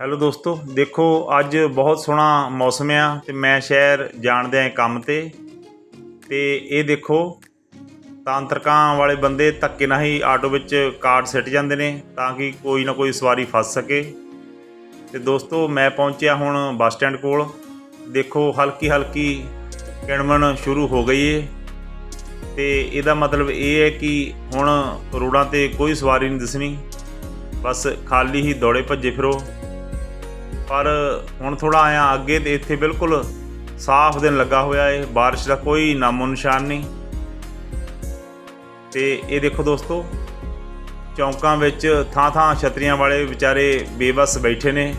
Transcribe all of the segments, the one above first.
Hello ਦੋਸਤੋ, ਦੇਖੋ ਅੱਜ ਬਹੁਤ ਸੋਹਣਾ ਮੌਸਮ ਆ ਤੇ ਮੈਂ ਸ਼ਹਿਰ ਜਾਣਦੇ ਆਂ ਕੰਮ ਤੇ। ਤੇ ਇਹ ਦੇਖੋ, ਤਾਂਤਰਕਾਂ ਵਾਲੇ ਬੰਦੇ ਧੱਕੇ ਨਾਲ ਹੀ ਆਟੋ ਵਿੱਚ ਕਾਰਡ ਸਿੱਟ ਜਾਂਦੇ ਨੇ ਤਾਂ ਕਿ ਕੋਈ ਨਾ ਕੋਈ ਸਵਾਰੀ ਫਸ ਸਕੇ। ਤੇ ਦੋਸਤੋ, ਮੈਂ ਪਹੁੰਚਿਆ ਹੁਣ ਬੱਸ ਸਟੈਂਡ ਕੋਲ। ਦੇਖੋ ਹਲਕੀ ਹਲਕੀ ਕਿਣਮਣ ਸ਼ੁਰੂ ਹੋ ਗਈ ਏ। ਤੇ ਇਹਦਾ ਮਤਲਬ ਇਹ ਹੈ ਕਿ ਹੁਣ ਰੋਡਾਂ ਤੇ ਕੋਈ ਸਵਾਰੀ ਨਹੀਂ ਦਿਸਣੀ। ਬਸ ਖਾਲੀ ਹੀ ਦੌੜੇ ਭੱਜੇ ਫਿਰੋ। ਪਰ ਹੁਣ ਥੋੜਾ ਆਇਆ ਅੱਗੇ ਤੇ ਇੱਥੇ ਬਿਲਕੁਲ ਸਾਫ਼ ਦਿਨ ਲੱਗਾ ਹੋਇਆ ਏ بارش ਦਾ ਕੋਈ ਨਾਮੋ ਨਿਸ਼ਾਨ ਨਹੀਂ ਤੇ ਇਹ ਦੇਖੋ ਦੋਸਤੋ ਚੌਂਕਾਂ ਵਿੱਚ ਥਾਂ-ਥਾਂ ਛਤਰੀਆਂ ਵਾਲੇ ਵਿਚਾਰੇ ਬੇਬਸ ਬੈਠੇ ਨੇ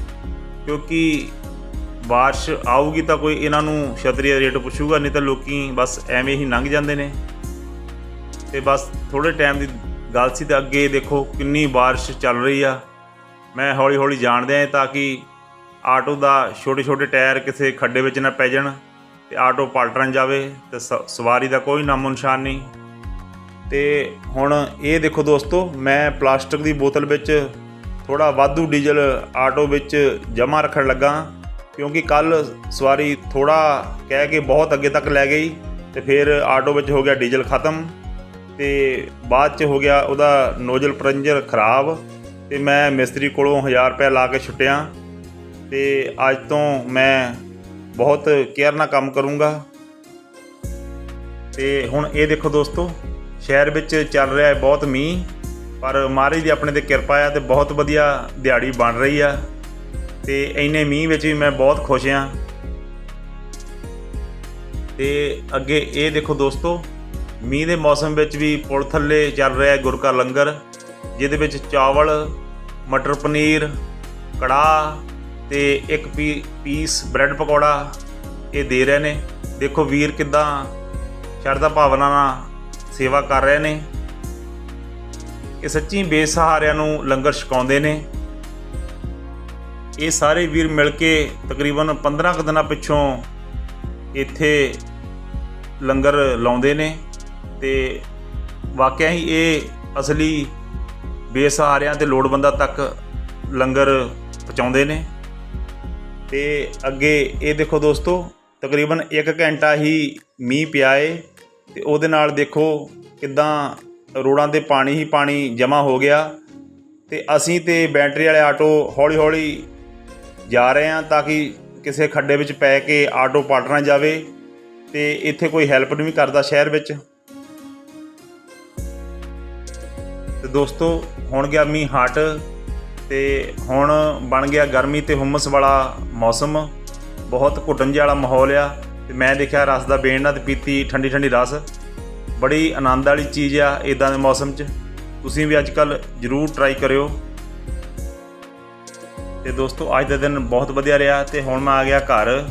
ਕਿਉਂਕਿ بارش ਆਊਗੀ ਤਾਂ ਕੋਈ ਇਹਨਾਂ ਨੂੰ ਛਤਰੀ ਦਾ ਰੇਟ ਪੁੱਛੂਗਾ ਨਹੀਂ ਤਾਂ ਲੋਕੀ ਬਸ ਐਵੇਂ ਹੀ ਲੰਘ ਜਾਂਦੇ ਨੇ ਤੇ ਬਸ ਥੋੜੇ ਟਾਈਮ ਦੀ ਗੱਲ ਸੀ ਤੇ ਅੱਗੇ ਦੇਖੋ ਕਿੰਨੀ بارش ਚੱਲ ਰਹੀ ਆ ਮੈਂ ਹੌਲੀ ਹੌਲੀ ਜਾਣਦੇ ਆ ਤਾਂ ਕਿ ਆਟੋ ਦਾ ਛੋਟੇ ਛੋਟੇ ਟਾਇਰ ਕਿਸੇ ਖੱਡੇ ਵਿੱਚ ਨਾ ਪੈ ਜਾਣ ਤੇ ਆਟੋ ਪਲਟਣ ਜਾਵੇ ਤੇ ਸਵਾਰੀ ਦਾ ਕੋਈ ਨਾਮੋ ਨਿਸ਼ਾਨ ਨਹੀਂ। ਤੇ ਹੁਣ ਇਹ ਦੇਖੋ ਦੋਸਤੋ, ਮੈਂ ਪਲਾਸਟਿਕ ਦੀ ਬੋਤਲ ਵਿੱਚ ਥੋੜਾ ਵਾਧੂ ਡੀਜ਼ਲ ਆਟੋ ਵਿੱਚ ਜਮ੍ਹਾਂ ਰੱਖਣ ਲੱਗਾ ਕਿਉਂਕਿ ਕੱਲ ਸਵਾਰੀ ਥੋੜਾ ਕਹਿ ਕੇ ਬਹੁਤ ਅੱਗੇ ਤੱਕ ਲੈ ਗਈ ਤੇ ਫਿਰ ਆਟੋ ਵਿੱਚ ਹੋ ਗਿਆ ਡੀਜ਼ਲ ਖਤਮ ਤੇ ਬਾਅਦ ਚ ਹੋ ਗਿਆ ਉਹਦਾ ਨੋਜ਼ਲ ਪਰੰਜਰ ਖਰਾਬ ਤੇ ਮੈਂ ਮਿਸਤਰੀ ਕੋਲੋਂ 1000 ਰੁਪਏ ਲਾ ਕੇ ਛੁੱਟਿਆ। ਤੇ ਅੱਜ ਤੋਂ ਮੈਂ ਬਹੁਤ ਕੇਅਰ ਨਾਲ ਕੰਮ ਕਰੂੰਗਾ। ਤੇ ਹੁਣ ਇਹ ਦੇਖੋ ਦੋਸਤੋ, ਸ਼ਹਿਰ ਵਿੱਚ ਚੱਲ ਰਿਹਾ ਹੈ ਬਹੁਤ ਮੀਂਹ, ਪਰ ਮਹਾਰਾਜ ਦੀ ਆਪਣੇ ਤੇ ਕਿਰਪਾ ਆ ਤੇ ਬਹੁਤ ਵਧੀਆ ਦਿਹਾੜੀ ਬਣ ਰਹੀ ਆ। ਤੇ ਇੰਨੇ ਮੀਂਹ ਵਿੱਚ ਵੀ ਮੈਂ ਬਹੁਤ ਖੁਸ਼ ਆ। ਤੇ ਅੱਗੇ ਇਹ ਦੇਖੋ ਦੋਸਤੋ, ਮੀਂਹ ਦੇ ਮੌਸਮ ਵਿੱਚ ਵੀ ਪੁਲ ਥੱਲੇ ਚੱਲ ਰਿਹਾ ਹੈ ਗੁਰ ਲੰਗਰ, ਜਿਹਦੇ ਵਿੱਚ ਚਾਵਲ, ਮਟਰ ਪਨੀਰ, ਕੜਾਹ ਤੇ ਇੱਕ ਪੀ- ਪੀਸ ਬ੍ਰੈਡ ਪਕੌੜਾ ਇਹ ਦੇ ਰਹੇ ਨੇ। ਦੇਖੋ ਵੀਰ ਕਿਦਾਂ ਸ਼ਰਧਾ ਭਾਵਨਾ ਨਾਲ ਸੇਵਾ ਕਰ ਰਹੇ ਨੇ। ਇਹ ਸੱਚੀ ਬੇਸਹਾਰਿਆਂ ਨੂੰ ਲੰਗਰ ਛਕਾਉਂਦੇ ਨੇ। ਇਹ ਸਾਰੇ ਵੀਰ ਮਿਲ ਕੇ ਤਕਰੀਬਨ 15 ਕੁ ਦਿਨਾਂ ਪਿੱਛੋਂ ਇੱਥੇ ਲੰਗਰ ਲਾਉਂਦੇ ਨੇ ਤੇ ਵਾਕਿਆ ਹੀ ਇਹ ਅਸਲੀ ਬੇਸਹਾਰਿਆਂ ਤੇ ਲੋੜਵੰਦਾਂ ਤੱਕ ਲੰਗਰ ਪਹੁੰਚਾਉਂਦੇ ਨੇ। ਤੇ ਅੱਗੇ ਇਹ ਦੇਖੋ ਦੋਸਤੋ, ਤਕਰੀਬਨ 1 ਘੰਟਾ ਹੀ ਮੀਂਹ ਪਿਆ ਏ ਤੇ ਉਹਦੇ ਨਾਲ ਦੇਖੋ ਕਿਦਾਂ ਰੋਡਾਂ ਤੇ ਪਾਣੀ ਹੀ ਪਾਣੀ ਜਮ੍ਹਾਂ ਹੋ ਗਿਆ ਤੇ ਅਸੀਂ ਤੇ ਬੈਟਰੀ ਵਾਲੇ ਆਟੋ ਹੌਲੀ-ਹੌਲੀ ਜਾ ਰਹੇ ਹਾਂ ਤਾਂ ਕਿ ਕਿਸੇ ਖੱਡੇ ਵਿੱਚ ਪੈ ਕੇ ਆਟੋ ਪਲਟ ਨਾ ਜਾਵੇ ਤੇ ਇੱਥੇ ਕੋਈ ਹੈਲਪ ਨਹੀਂ ਕਰਦਾ ਸ਼ਹਿਰ ਵਿੱਚ। ਤੇ ਦੋਸਤੋ, ਹੁਣ ਗਿਆ ਮੀਂਹ ਹਟ ਤੇ ਹੁਣ ਬਣ ਗਿਆ ਗਰਮੀ ਤੇ ਹੁਮਸ ਵਾਲਾ ਮੌਸਮ। ਬਹੁਤ ਘੁੱਟਣ ਜਿਹਾ ਵਾਲਾ ਮਾਹੌਲ ਆ ਤੇ ਮੈਂ ਦੇਖਿਆ ਰਸ ਦਾ ਬੇਣ ਨਾਲ ਪੀਤੀ ਠੰਡੀ ਠੰਡੀ ਰਸ। ਬੜੀ ਆਨੰਦ ਵਾਲੀ ਚੀਜ਼ ਆ ਇਦਾਂ ਦੇ ਮੌਸਮ 'ਚ। ਤੁਸੀਂ ਵੀ ਅੱਜ ਕੱਲ ਜਰੂਰ ਟਰਾਈ ਕਰਿਓ। ਤੇ ਦੋਸਤੋ, ਅੱਜ ਦਾ ਦਿਨ ਬਹੁਤ ਵਧੀਆ ਰਿਹਾ ਤੇ ਹੁਣ ਮੈਂ ਆ ਗਿਆ ਘਰ।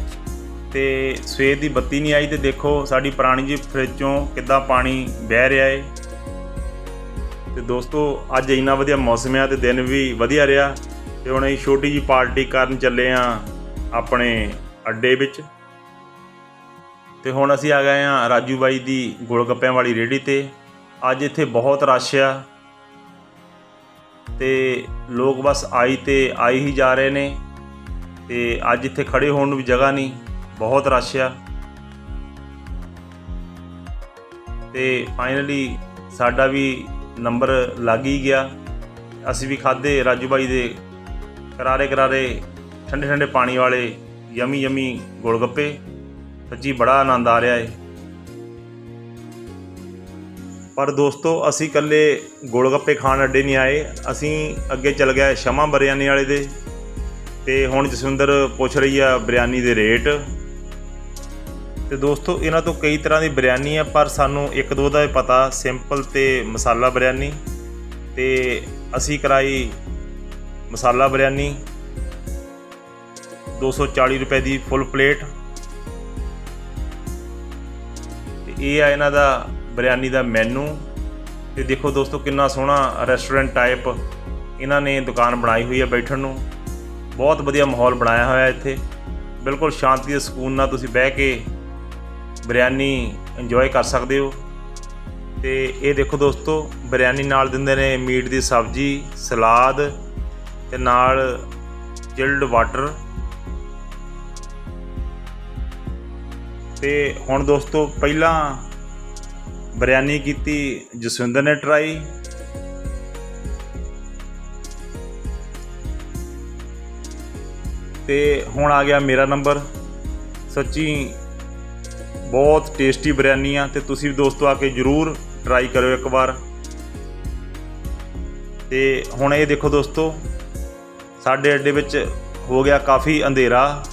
ਤੇ ਸਵੇਰ ਦੀ ਬੱਤੀ ਨਹੀਂ ਆਈ ਤੇ ਦੇਖੋ ਸਾਡੀ ਪੁਰਾਣੀ ਜੀ ਫ੍ਰਿਜ ਚੋਂ ਕਿੱਦਾਂ ਪਾਣੀ ਵਹਿ ਰਿਹਾ ਏ। ਤੇ ਦੋਸਤੋ, ਅੱਜ ਇੰਨਾ ਵਧੀਆ ਮੌਸਮ ਆ ਤੇ ਦਿਨ ਵੀ ਵਧੀਆ ਰਿਹਾ ਤੇ ਹੁਣ ਅਸੀਂ ਛੋਟੀ ਜੀ ਪਾਰਟੀ ਕਰਨ ਚੱਲੇ ਆ ਆਪਣੇ ਅੱਡੇ ਵਿੱਚ। ਤੇ ਹੁਣ ਅਸੀਂ ਆ ਗਏ ਆ ਰਾਜੂ ਬਾਈ ਦੀ ਗੋਲਗੱਪਿਆਂ ਵਾਲੀ ਰੇਹੜੀ ਤੇ। ਅੱਜ ਇੱਥੇ ਬਹੁਤ ਰਸ਼ ਆ ਤੇ ਲੋਕ ਬਸ ਆਈ ਤੇ ਆਈ ਹੀ ਜਾ ਰਹੇ ਨੇ ਤੇ ਅੱਜ ਇੱਥੇ ਖੜੇ ਹੋਣ ਨੂੰ ਵੀ ਜਗ੍ਹਾ ਨਹੀਂ, ਬਹੁਤ ਰਸ਼ ਆ। ਤੇ ਫਾਈਨਲੀ ਸਾਡਾ ਵੀ ਨੰਬਰ ਲੱਗ ਹੀ ਗਿਆ। ਅਸੀਂ ਵੀ ਖਾਦੇ ਰਾਜੂ ਬਾਈ ਦੇ ਕਰਾਰੇ ਕਰਾਰੇ, ਠੰਡੇ ਠੰਡੇ ਪਾਣੀ ਵਾਲੇ ਯਮੀ ਯਮੀ ਗੋਲਗੱਪੇ। ਸੱਚੀ ਬੜਾ ਆਨੰਦ ਆ ਰਿਹਾ ਏ। ਪਰ ਦੋਸਤੋ, ਅਸੀਂ ਇਕੱਲੇ ਗੋਲਗੱਪੇ ਖਾਣ ਅੱਡੇ ਨਹੀਂ ਆਏ। ਅਸੀਂ ਅੱਗੇ ਚੱਲ ਗਏ ਸ਼ਮਾ ਬਰਿਆਨੀ ਵਾਲੇ ਦੇ। ਤੇ ਹੁਣ ਜਸਵਿੰਦਰ ਪੁੱਛ ਰਹੀ ਆ ਬਿਰਿਆਨੀ ਦੇ ਰੇਟ। ਤੇ ਦੋਸਤੋ, ਇਹਨਾਂ ਤੋਂ ਕਈ ਤਰ੍ਹਾਂ ਦੀ ਬਿਰਿਆਨੀ ਆ, ਪਰ ਸਾਨੂੰ ਇੱਕ ਦੋ ਦਾ ਹੀ ਪਤਾ, ਸਿੰਪਲ ਤੇ ਮਸਾਲਾ ਬਿਰਿਆਨੀ। ਤੇ ਅਸੀਂ ਕਰਾਈ ਮਸਾਲਾ ਬਿਰਿਆਨੀ 240 ਰੁਪਏ ਦੀ ਫੁੱਲ ਪਲੇਟ। ਤੇ ਇਹ ਆ ਇਹਨਾਂ ਦਾ ਬਿਰਿਆਨੀ ਦਾ ਮੈਨੂ। ਤੇ ਦੇਖੋ ਦੋਸਤੋ, ਕਿੰਨਾ ਸੋਹਣਾ ਰੈਸਟੋਰੈਂਟ ਟਾਈਪ ਇਹਨਾਂ ਨੇ ਦੁਕਾਨ ਬਣਾਈ ਹੋਈ ਹੈ ਬੈਠਣ ਨੂੰ। ਬਹੁਤ ਵਧੀਆ ਮਾਹੌਲ ਬਣਾਇਆ ਹੋਇਆ ਇੱਥੇ। ਬਿਲਕੁਲ ਸ਼ਾਂਤੀ ਤੇ ਸਕੂਨ ਨਾਲ ਤੁਸੀਂ ਬਹਿ ਕੇ ਬਿਰਿਆਨੀ ਇੰਜੋਏ ਕਰ ਸਕਦੇ ਹੋ। ਤੇ ਇਹ ਦੇਖੋ ਦੋਸਤੋ, ਬਿਰਿਆਨੀ ਨਾਲ ਦਿੰਦੇ ਨੇ ਮੀਟ ਦੀ ਸਬਜ਼ੀ, ਸਲਾਦ ਤੇ ਨਾਲ ਚਿਲਡ ਵਾਟਰ ਤੇ ਹੁਣ ਦੋਸਤੋ, ਪਹਿਲਾਂ ਬਿਰਿਆਨੀ ਕੀਤੀ, ਜਸਵਿੰਦਰ ਨੇ ਟਰਾਈ ਤੇ ਹੁਣ ਆ ਗਿਆ ਮੇਰਾ ਨੰਬਰ ਸੱਚੀ ਬਹੁਤ ਟੇਸਟੀ ਬਿਰਿਆਨੀ ਆ ਤੇ ਤੁਸੀਂ ਵੀ ਦੋਸਤੋ ਆ ਕੇ ਜਰੂਰ ਟਰਾਈ ਕਰਿਓ ਇੱਕ ਵਾਰ। ਤੇ ਹੁਣ ਇਹ ਦੇਖੋ ਦੋਸਤੋ, ਸਾਡੇ ਅੱਡੇ ਵਿੱਚ ਹੋ ਗਿਆ ਕਾਫੀ ਅੰਧੇਰਾ।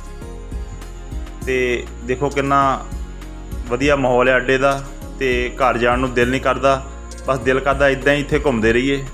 ਤੇ ਦੇਖੋ ਕਿੰਨਾ ਵਧੀਆ ਮਾਹੌਲ ਹੈ ਅੱਡੇ ਦਾ ਤੇ ਘਰ ਜਾਣ ਨੂੰ ਦਿਲ ਨਹੀਂ ਕਰਦਾ। ਬਸ ਦਿਲ ਕਰਦਾ ਇਦਾਂ ਹੀ ਇੱਥੇ ਘੁੰਮਦੇ ਰਹੀਏ।